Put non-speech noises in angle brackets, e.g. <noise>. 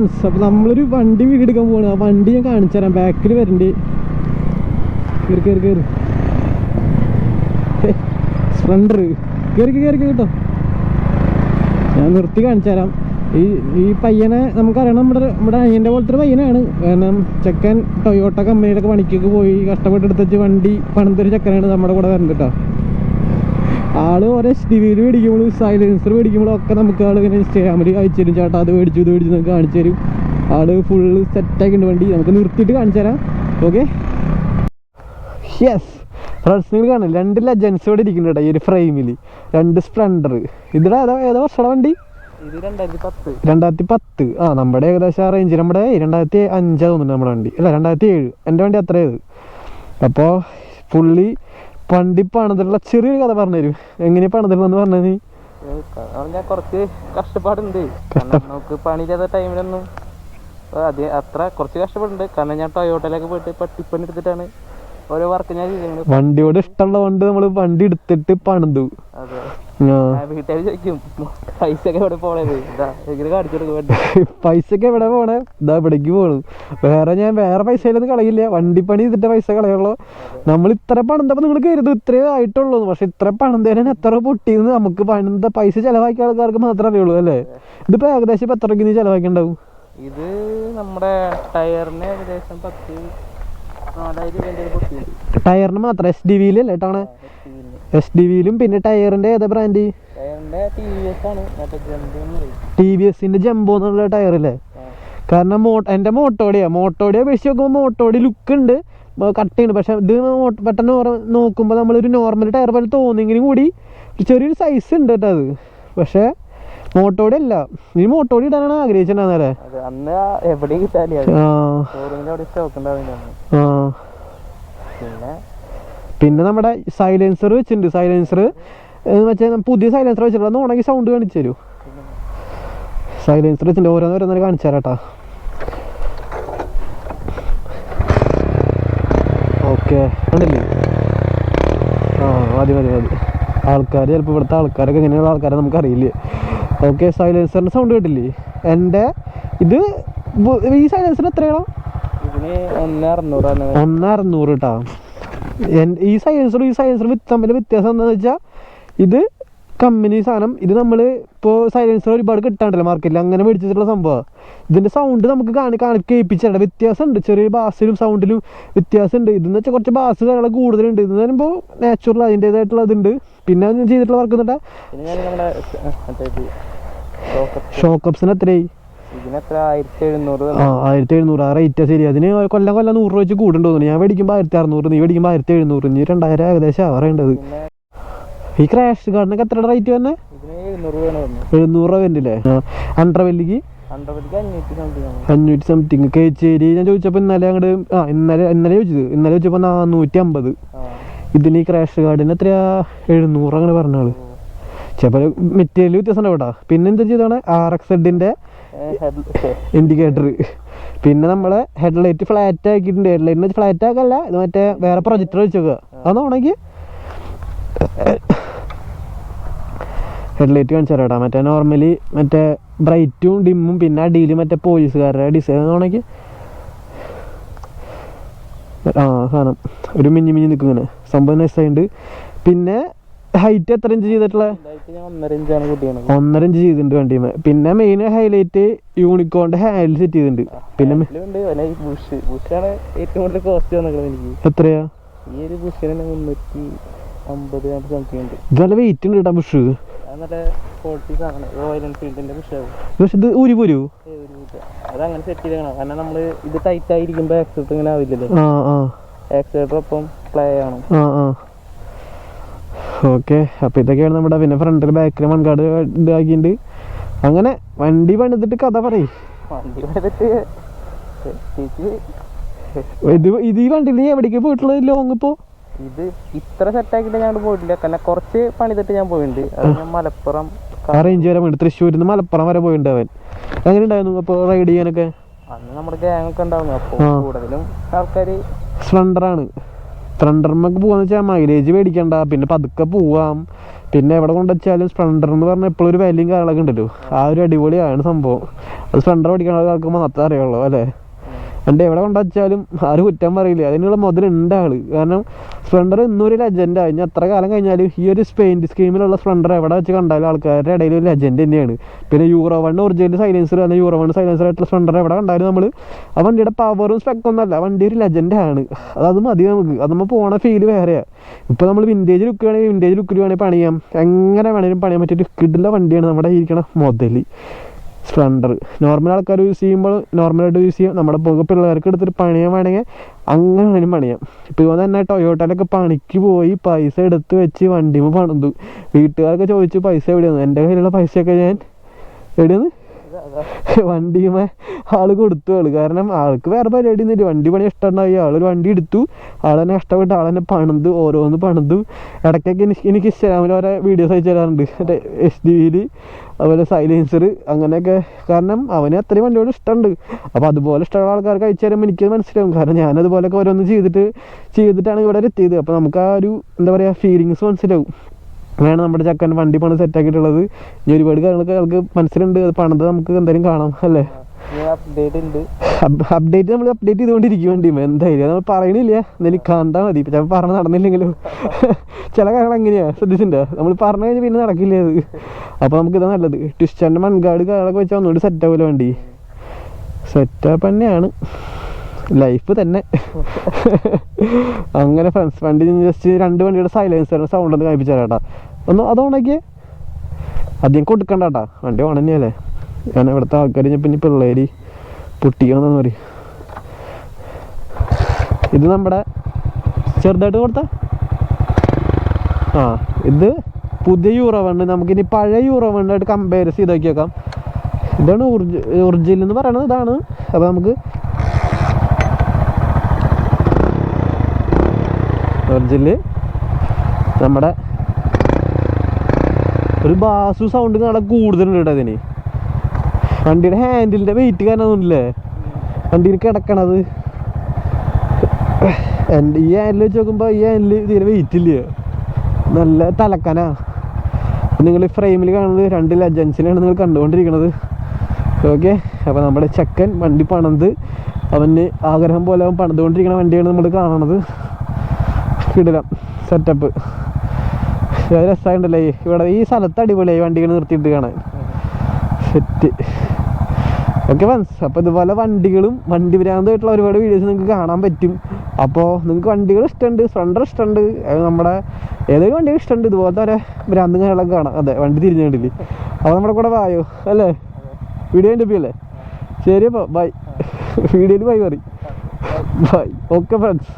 Friends അപ്പൊ നമ്മളൊരു വണ്ടി വീട് എടുക്കാൻ പോവാണ്. ആ വണ്ടി ഞാൻ കാണിച്ചു തരാം. ബാക്കിൽ വരണ്ട്. കയറി കയറി കയറി സ്പ്ലണ്ടർ കയറി കയറി കേട്ടോ. ഞാൻ നിർത്തി കാണിച്ചു തരാം. ഈ ഈ പയ്യനെ നമുക്കറിയണം നമ്മുടെ നമ്മുടെ അയ്യന്റെ പോലത്തെ ഒരു പയ്യനാണ്. കാരണം ചെക്കൻ ടൊയോട്ട കമ്പനിയിലൊക്കെ പണിക്കൊക്കെ പോയി കഷ്ടപ്പെട്ടെടുത്ത് വണ്ടി പണിതൊരു ചെക്കനാണ് നമ്മുടെ കൂടെ വരുന്നത് കേട്ടോ. ആൾ ഓരോ എച്ച് ഡി വിയിൽ മേടിക്കുമ്പോഴും സൈലൻസർ മേടിക്കുമ്പോഴും ഒക്കെ നമുക്ക് ആൾ ഇങ്ങനെ സ്റ്റാമിൽ അയച്ചു തരും. ചേട്ടാ അത് മേടിച്ചു ഇത് മേടിച്ചു നമുക്ക് കാണിച്ചു തരും. ആൾ ഫുള്ള് സെറ്റാക്കിണ്ട് വണ്ടി. നമുക്ക് നിർത്തിയിട്ട് കാണിച്ചു തരാം. ഓക്കെ യെസ് ഫ്രണ്ട്സ് നിങ്ങൾ കാണാം രണ്ട് ലജൻസ് ഇവിടെ ഇരിക്കുന്നുണ്ട് ഈ ഒരു ഫ്രെയിമിൽ രണ്ട് സ്പ്ലെൻഡർ ഇതിടെ ഏതാ ഏതാ വർഷമുള്ള വണ്ടി? ഇത് രണ്ടായിരത്തി പത്ത്. രണ്ടായിരത്തി പത്ത്. ആ നമ്മുടെ ഏകദേശം ആ റേഞ്ച് നമ്മുടെ രണ്ടായിരത്തി അഞ്ചാ തോന്നുന്നുണ്ട് നമ്മുടെ വണ്ടി. അല്ല രണ്ടായിരത്തി ഏഴ്. എന്റെ വണ്ടി അത്രയത് അപ്പോൾ പുള്ളി വണ്ടി പണിതിട്ടുള്ള ചെറിയൊരു കഥ പറഞ്ഞുതരും. എങ്ങനെയാ പണിതിട്ടുള്ളതെന്ന് പറഞ്ഞത് നീ. ഞാൻ കുറച്ച് കഷ്ടപ്പാടുണ്ട്. കാരണം നമുക്ക് പണിയില്ലാത്ത ടൈമിലൊന്നും അത് അത്ര കുറച്ച് കഷ്ടപ്പാടുണ്ട് കാരണം ഞാൻ ടൊയോട്ടയിലൊക്കെ പോയിട്ട് പട്ടിപ്പണി എടുത്തിട്ടാണ് ഓരോ വർക്ക് ഞാൻ ചെയ്യുന്നത് വണ്ടിയോട് ഇഷ്ടമുള്ള കൊണ്ട് നമ്മൾ വണ്ടി എടുത്തിട്ട് പണിതു. വീട്ടുകാർ ചോദിക്കും പൈസ ഒക്കെ എവിടെ പോണത്? <laughs> പൈസ ഒക്കെ പോണേ? ഇതാ ഇവിടേക്ക് പോണു. വേറെ ഞാൻ വേറെ പൈസയിലൊന്നും കളയില്ല. വണ്ടി പണി ചെയ്തിട്ട് പൈസ കളയുള്ളൂ. നമ്മൾ ഇത്ര പണിതപ്പോ നിങ്ങൾ കരുതും ഇത്രേ ആയിട്ടുള്ളൂ. പക്ഷെ ഇത്ര പണം തരാൻ എത്ര പൊട്ടിയെന്ന് നമുക്ക് പണിത പൈസ ചെലവാക്കിയ ആൾക്കാർക്ക് മാത്രമേ അറിയുള്ളൂ അല്ലേ? ഇതിപ്പോ ഏകദേശം ഇപ്പൊ എത്ര ചെലവാക്കിണ്ടാവും? ഇത് നമ്മുടെ ടയറിന് ഏകദേശം പത്ത് ടയറിന് മാത്രം എസ് ഡി വിയിൽ അല്ലേ? കേട്ടാണ് എസ് ഡി വിയിലും പിന്നെ ടയറിന്റെ ഏതാ ബ്രാൻഡ് ടി വി എസിന്റെ ജംബോ എന്നുള്ള ടയറില്ലേ ആ. കാരണം മോ എന്റെ മോട്ടോടിയാ. മോട്ടോടിയെ അപേക്ഷിച്ച് നോക്കുമ്പോൾ മോട്ടോടി ലുക്ക് ഉണ്ട്. കട്ടിയുണ്ട് പക്ഷെ ഇത് പെട്ടെന്ന് നോക്കുമ്പോ നോക്കുമ്പോൾ നമ്മളൊരു നോർമൽ ടയർ പോലെ തോന്നിയെങ്കിലും കൂടി ചെറിയൊരു സൈസ് ഉണ്ട് കേട്ടോ അത്. പക്ഷേ മോട്ടോടി അല്ല. നീ മോട്ടോടി ഇടാനാണ് ആഗ്രഹിച്ചിട്ടുണ്ടായിരുന്നല്ലേ അന്ന് എവിടെയും കിട്ടാനില്ല. പിന്നെ? നമ്മുടെ സൈലൻസർ വെച്ചിട്ടുണ്ട്. സൈലൻസർ വെച്ചാൽ പുതിയ സൈലൻസർ വെച്ചിട്ടുണ്ട്. ഒന്ന് ഉണങ്ങി സൗണ്ട് കാണിച്ചു തരൂ. സൈലൻസർ വെച്ചിട്ടുണ്ട്. ഓരോന്ന് ഓരോന്നേരം കാണിച്ചു തരാട്ടാ ഓക്കെ. കണ്ടില്ലേ? ആ മതി മതി മതി. ആൾക്കാർ ചിലപ്പോൾ ഇവിടുത്തെ ആൾക്കാരൊക്കെ എങ്ങനെയുള്ള ആൾക്കാരെ നമുക്കറിയില്ലേ. സൈലൻസറിന്റെ സൗണ്ട് കേട്ടില്ലേ? എന്റെ ഇത് ഈ സൈലൻസർ എത്രയാണോ ഒന്ന് അറുന്നൂറ് കേട്ടാ ഈ സൈലൻസറും ഈ സൈലൻസറും തമ്മിൽ വ്യത്യാസം എന്താണെന്ന് വെച്ചാൽ ഇത് കമ്പനി സാധനം ഇത് നമ്മൾ ഇപ്പോൾ സൈലൻസർ ഒരുപാട് കിട്ടാണ്ടല്ലോ മാർക്കറ്റിൽ അങ്ങനെ മേടിച്ചിട്ടുള്ള സംഭവം. ഇതിന്റെ സൗണ്ട് നമുക്ക് കാണി കാണി കേൾപ്പിച്ചിട്ടുണ്ട് വ്യത്യാസമുണ്ട്. ചെറിയ ബാസിലും സൗണ്ടിലും വ്യത്യാസമുണ്ട്. ഇതെന്ന് വെച്ചാൽ കുറച്ച് ബാസ് കാര്യങ്ങൾ കൂടുതലുണ്ട്. ഇതെന്ന് പറയുമ്പോൾ നാച്ചുറൽ അതിന്റേതായിട്ടുള്ള ഇതുണ്ട്. പിന്നെ ഞാൻ ചെയ്തിട്ടുള്ള വർക്ക് എന്നിട്ടാ ഷോക്കപ്സിന് എത്രയായി? എത്ര? ആയിരത്തി എഴുന്നൂറ് ആ ആയിരത്തി എഴുന്നൂറ്. ആ റേറ്റാ ശരി. അതിന് കൊല്ലം കൊല്ലം നൂറ് രൂപ വെച്ച് കൂടുണ്ടോന്നു ഞാൻ മേടിക്കുമ്പോൾ ആയിരത്തി അറുന്നൂറ് നീ മേടിക്കുമ്പോൾ ആയിരത്തി എഴുന്നൂറ്. ഇനി രണ്ടായിരം ഏകദേശം ആവാറേണ്ടത് ഈ ക്രാഷ് കാർഡിനൊക്കെ എത്ര റേറ്റ് വന്നെ? എഴുന്നൂറ് രൂപ വരുന്നില്ലേ അണ്ടർവെല്ലിക്ക് അഞ്ഞൂറ്റി സംതിങ് കേച്ചേരി ഞാൻ ചോദിച്ചപ്പോൾ ഇന്നലെ അങ്ങോട്ട് ആ ഇന്നലെ ഇന്നലെ ചോദിച്ചത്. ഇന്നലെ ചോദിച്ചപ്പോൾ നാനൂറ്റി അമ്പത് ഇതിന് ഈ ക്രാഷ് കാർഡിന് എത്രയാ? എഴുന്നൂറ് അങ്ങനെ പറഞ്ഞാൾ. ചിലപ്പോൾ മെറ്റീരിയൽ വ്യത്യാസം ഉണ്ടാവും കേട്ടോ. പിന്നെ എന്താ ചെയ്താണ് ആർ എക്സ് എഡിന്റെ ഇൻഡിക്കേറ്റർ പിന്നെ നമ്മളെ ഹെഡ്ലൈറ്റ് ഫ്ലാറ്റ് ആക്കിയിട്ടുണ്ട്. ഹെഡ്ലൈറ്റിന് ഫ്ലാറ്റ് ആക്കല്ല മറ്റേ വേറെ പ്രൊജക്ടർ വെച്ചേക്കുക അതാണെങ്കിൽ ഹെഡ്ലൈറ്റ് കാണിച്ചു തരാം കേട്ടോ മറ്റേ നോർമലി മറ്റേ ബ്രൈറ്റും ഡിമ്മും പിന്നെ അടിയിൽ മറ്റേ പോലീസുകാരുടെ ഡിസൈൻ ആണെങ്കിൽ ആ സാധനം. ഒരു മിഞ്ഞി മിഞ്ഞി നിൽക്കും ഇങ്ങനെ സംഭവം നൈസായിട്ടുണ്ട് പിന്നെ ഹൈറ്റ് എത്ര ഇഞ്ച് ചെയ്തിട്ടുള്ള? ഒന്നര ഇഞ്ച് ചെയ്തിട്ടുണ്ട് വണ്ടിയുമേ പിന്നെ മെയിൻ ഹൈലൈറ്റ് യൂണിക്കോണിന്റെ ഹാൻഡിൽ സെറ്റ് ചെയ്തിട്ടുണ്ട്. പിന്നെ എത്രയാ? ഈ ഒരു ബുഷിന് മുന്നൂറ്റി അമ്പത് നല്ല വെയിറ്റ് ഉണ്ട് കേട്ടോ ബുഷ്. പക്ഷെ ഇത് ഊരി പോരൂ? സെറ്റ് ചെയ്തേക്കണം കാരണം നമ്മൾ ഇത് ടൈറ്റ് ആയിരിക്കുമ്പോൾ ആക്സിഡന്റ് ഇങ്ങനെ ആവില്ലല്ലോ. ഒപ്പം പ്ലേ ഓക്കെ ഇതൊക്കെയാണ് നമ്മുടെ പിന്നെ ഫ്രണ്ടിൽ ബാക്കിൽ മൺകാട് ഇതാക്കിയിട്ടുണ്ട് അങ്ങനെ വണ്ടി പണിതിട്ട് കഥ പറയും. വണ്ടി പണിതിട്ട് ഇത് ഈ വണ്ടിയിൽ എവിടേക്ക് പോയിട്ടുള്ളത്? ലോങ് ഇപ്പോ? ഇത് ഇത്ര സെറ്റ് ആക്കിയിട്ട് ഞാൻ പോയിട്ടില്ല. കാരണം കുറച്ച് പണിതിട്ട് ഞാൻ പോയിട്ടുണ്ട് അത് ഞാൻ മലപ്പുറം റേഞ്ച് വരെ തൃശ്ശൂരിൽ നിന്ന് മലപ്പുറം വരെ പോയിട്ടുണ്ട് അവൻ. എങ്ങനെ ഉണ്ടായിരുന്നു? അപ്പോൾ റൈഡ് ചെയ്യാനൊക്കെ? അന്ന് നമ്മുടെ ഗ്യാങ് ഒക്കെ ഉണ്ടാവുന്നു അപ്പോൾ. കൂടുതലും ആൾക്കാർ സ്പ്ലണ്ടറാണ് സ്പ്ലണ്ടർമ്മക്ക് പോകാന്ന് വെച്ചാൽ മൈലേജ് മേടിക്കണ്ട. പിന്നെ പതുക്കെ പോവാം. പിന്നെ എവിടെ കൊണ്ടുവച്ചാലും സ്പ്ലണ്ടർ എന്ന് പറഞ്ഞാൽ എപ്പോഴും ഒരു വിലയും കാര്യങ്ങളൊക്കെ ഉണ്ടല്ലോ. ആ ഒരു അടിപൊളിയാണ് സംഭവം. അത് സ്പ്ലണ്ടർ ഓടിക്കണ ആൾക്ക് മാത്രമേ അറിയുള്ളൂ അല്ലേ? എന്റെ എവിടെ കൊണ്ടുവച്ചാലും ആരും കുറ്റം പറയില്ല. അതിനുള്ള മുതലുണ്ട് ആൾ. കാരണം സ്പ്ലെൻഡർ ഇന്നൊരു ലെജൻഡാണ് ഇനി എത്ര കാലം കഴിഞ്ഞാലും ഈ ഒരു പെയിന്റ് സ്കീമിലുള്ള സ്പ്ലെൻഡർ എവിടെ വെച്ച് കണ്ടാലും ആൾക്കാരുടെ ഇടയിൽ ഒരു ലെജൻഡ് തന്നെയാണ്. പിന്നെ യൂറോ വൺ ഒറിജിനൽ സൈലൻസർ അല്ലെങ്കിൽ യൂറോ വൺ സൈലൻസർ ആയിട്ടുള്ള സ്പ്ലെൻഡർ എവിടെ കണ്ടാലും നമ്മൾ ആ വണ്ടിയുടെ പവറും സ്പെക്കൊന്നും അല്ല വണ്ടി ഒരു ലെജൻഡാണ് അത് മതി നമുക്ക്. അത് നമ്മൾ പോണ ഫീൽ വേറെയാണ് ഇപ്പോൾ നമ്മൾ വിന്റേജ് ലുക്ക് വേണമെങ്കിൽ വിന്റേജ് ലുക്കിൽ വേണമെങ്കിൽ പണിയാം. എങ്ങനെ വേണമെങ്കിലും പണിയാൻ പറ്റിയിട്ട് കിടുള്ള വണ്ടിയാണ് നമ്മുടെ ഇരിക്കണ മുതൽ സ്പ്ലെൻഡർ നോർമൽ ആൾക്കാർ യൂസ് ചെയ്യുമ്പോൾ നോർമലായിട്ട് യൂസ് ചെയ്യാം. നമ്മുടെ പുക പിള്ളേർക്ക് എടുത്തിട്ട് പണിയാൻ വേണമെങ്കിൽ അങ്ങനെ വേണമെങ്കിലും പണിയാം. ഇപ്പോൾ ഇവ തന്നെ ടൊയോട്ടയിലൊക്കെ പണിക്ക് പോയി പൈസ എടുത്ത് വെച്ച് വണ്ടിമ പണിതു. വീട്ടുകാരൊക്കെ ചോദിച്ചു പൈസ എവിടെയാണ് എന്റെ കയ്യിലുള്ള പൈസയൊക്കെ ഞാൻ എവിടെയാണ് വണ്ടിയുമേ ആൾ കൊടുത്തു ആൾ. കാരണം ആൾക്ക് വേറെ പരിപാടി ഒന്നുമില്ല. വണ്ടി പണി ഇഷ്ടമുണ്ടായി. ആളൊരു വണ്ടി എടുത്തു. ആൾ തന്നെ കഷ്ടപ്പെട്ട് ആൾ തന്നെ പണിത്. ഓരോന്ന് പണിതു. ഇടയ്ക്കൊക്കെ എനിക്ക് എനിക്ക് ഇൻസ്റ്റാഗ്രാമിൽ ഓരോ വീഡിയോസ് അയച്ചു തരാറുണ്ട്. എസ് ഡി വിയിൽ അതുപോലെ സൈലൻസർ അങ്ങനെയൊക്കെ. കാരണം അവന് അത്രയും വണ്ടിയോട് ഇഷ്ടമുണ്ട്. അപ്പോൾ അതുപോലെ ഇഷ്ടമുള്ള ആൾക്കാർക്ക് അയച്ചു തരുമ്പോൾ എനിക്കത് മനസ്സിലാവും. കാരണം ഞാനതുപോലെയൊക്കെ ഓരോന്ന് ചെയ്തിട്ട് ചെയ്തിട്ടാണ് ഇവിടെ എത്തിയത്. അപ്പോൾ നമുക്ക് ആ ഒരു എന്താ പറയുക ഫീലിങ്സ് മനസ്സിലാവും. അങ്ങനെയാണ് നമ്മുടെ ചക്കൻ വണ്ടി പണം സെറ്റ് ആക്കിയിട്ടുള്ളത്. ഇനി ഒരുപാട് കാര്യങ്ങളൊക്കെ ആൾക്ക് മനസ്സിലുണ്ട്. അത് പണത് നമുക്ക് എന്തായാലും കാണാം അല്ലേ? അപ്ഡേറ്റ് നമ്മൾ അപ്ഡേറ്റ് ചെയ്തുകൊണ്ടിരിക്കും വണ്ടി. എന്തായാലും നമ്മൾ പറയണില്ല. എന്തായാലും കണ്ടാൽ മതി. ഇപ്പം പറഞ്ഞ് നടന്നില്ലെങ്കിലും. ചില കാര്യങ്ങൾ എങ്ങനെയാണ് ശ്രദ്ധിച്ചിട്ടുണ്ടോ? നമ്മൾ പറഞ്ഞു കഴിഞ്ഞാൽ പിന്നെ നടക്കില്ലേ അത്. അപ്പോൾ നമുക്ക് ഇതാ നല്ലത്. ട്വിസ്റ്റാന്റെ മൺകാട് കാലൊക്കെ വെച്ചാൽ ഒന്നുകൂടി സെറ്റ് ആവുമല്ലോ വണ്ടി? സെറ്റപ്പ് തന്നെയാണ്. ലൈഫ് തന്നെ. അങ്ങനെ ഫ്രണ്ട്സ് വണ്ടി ജസ്റ്റ് രണ്ട് വണ്ടിയുടെ സൈലൻസറിന് സൗണ്ട് ഒന്ന് കഴിപ്പിച്ചു തരാട്ടാ. ഒന്ന് അത് ഓണാക്കിയേ അധികം കൊടുക്കണ്ട കേട്ടാ വണ്ടി ഓൺ കാരണം ഇവിടുത്തെ ആൾക്കാർ ഞാൻ പിന്നെ പിള്ളേര് പൊട്ടിക്കണമെന്ന് പറയും. ഇത് നമ്മുടെ ചെറുതായിട്ട് കൊടുത്ത? ആ ഇത് പുതിയ യൂറോ വണ്ട് നമുക്കിനി പഴയ യൂറോ വണ്ടായിട്ട് കമ്പയർ ചെയ്ത് നോക്കിയേക്കാം നോക്കാം ഇതാണ് ഒറിജിനൽ എന്ന് പറയുന്നത് ഇതാണ്. അപ്പോൾ നമുക്ക് ഒറിജിനൽ നമ്മുടെ ഒരു ബാസു സൗണ്ട് കാണാൻ കൂടുതലുണ്ട് കേട്ടോ അതിന്. വണ്ടിയുടെ ഹാൻഡിലിന്റെ വെയിറ്റ് കാരണമൊന്നുമില്ലേ വണ്ടിയിൽ കിടക്കണത്. എന്റെ ഈ ഹാൻഡിൽ വെച്ച് നോക്കുമ്പോൾ ഈ ഹാൻഡിൽ തീരെ വെയിറ്റ് ഇല്ല? നല്ല തലക്കനാ. നിങ്ങൾ ഈ ഫ്രെയിമിൽ കാണുന്നത് രണ്ട് ലജൻസിനാണ് നിങ്ങൾ കണ്ടുകൊണ്ടിരിക്കുന്നത് ഓക്കെ അപ്പോൾ നമ്മുടെ ചക്കൻ വണ്ടി പണിത് അവന് ആഗ്രഹം പോലെ അവൻ പണിതുകൊണ്ടിരിക്കുന്ന വണ്ടിയാണ് നമ്മൾ കാണണത്. കിടിലം സെറ്റപ്പ് രസമായിട്ടുണ്ടല്ലേ ഇവിടെ ഈ സ്ഥലത്ത് അടിപൊളിയായി വണ്ടികൾ നിർത്തിയിട്ട് കാണാൻ. സെറ്റ് ഓക്കെ ഫ്രണ്ട്സ് അപ്പോൾ ഇതുപോലെ വണ്ടികളും വണ്ടി ഭ്രാന്തമായിട്ടുള്ള ഒരുപാട് വീഡിയോസ് നിങ്ങൾക്ക് കാണാൻ പറ്റും. അപ്പോൾ നിങ്ങൾക്ക് വണ്ടികൾ ഇഷ്ടമുണ്ട് സ്പ്ലണ്ടർ ഇഷ്ടമുണ്ട് നമ്മുടെ ഏതൊരു വണ്ടി ഇഷ്ടമുണ്ട്. ഇതുപോലത്തെ ഒരു ഭ്രാന്തും കാണാം. അതെ വണ്ടി തിരിഞ്ഞു കണ്ടില്ലേ? അപ്പോൾ നമ്മുടെ കൂടെ വായോ? അല്ലേ? വീഡിയോ എന്റെ അല്ലേ ശരി അപ്പോൾ ബൈ വീഡിയോയിൽ ബൈ പറയും. Bye okay friends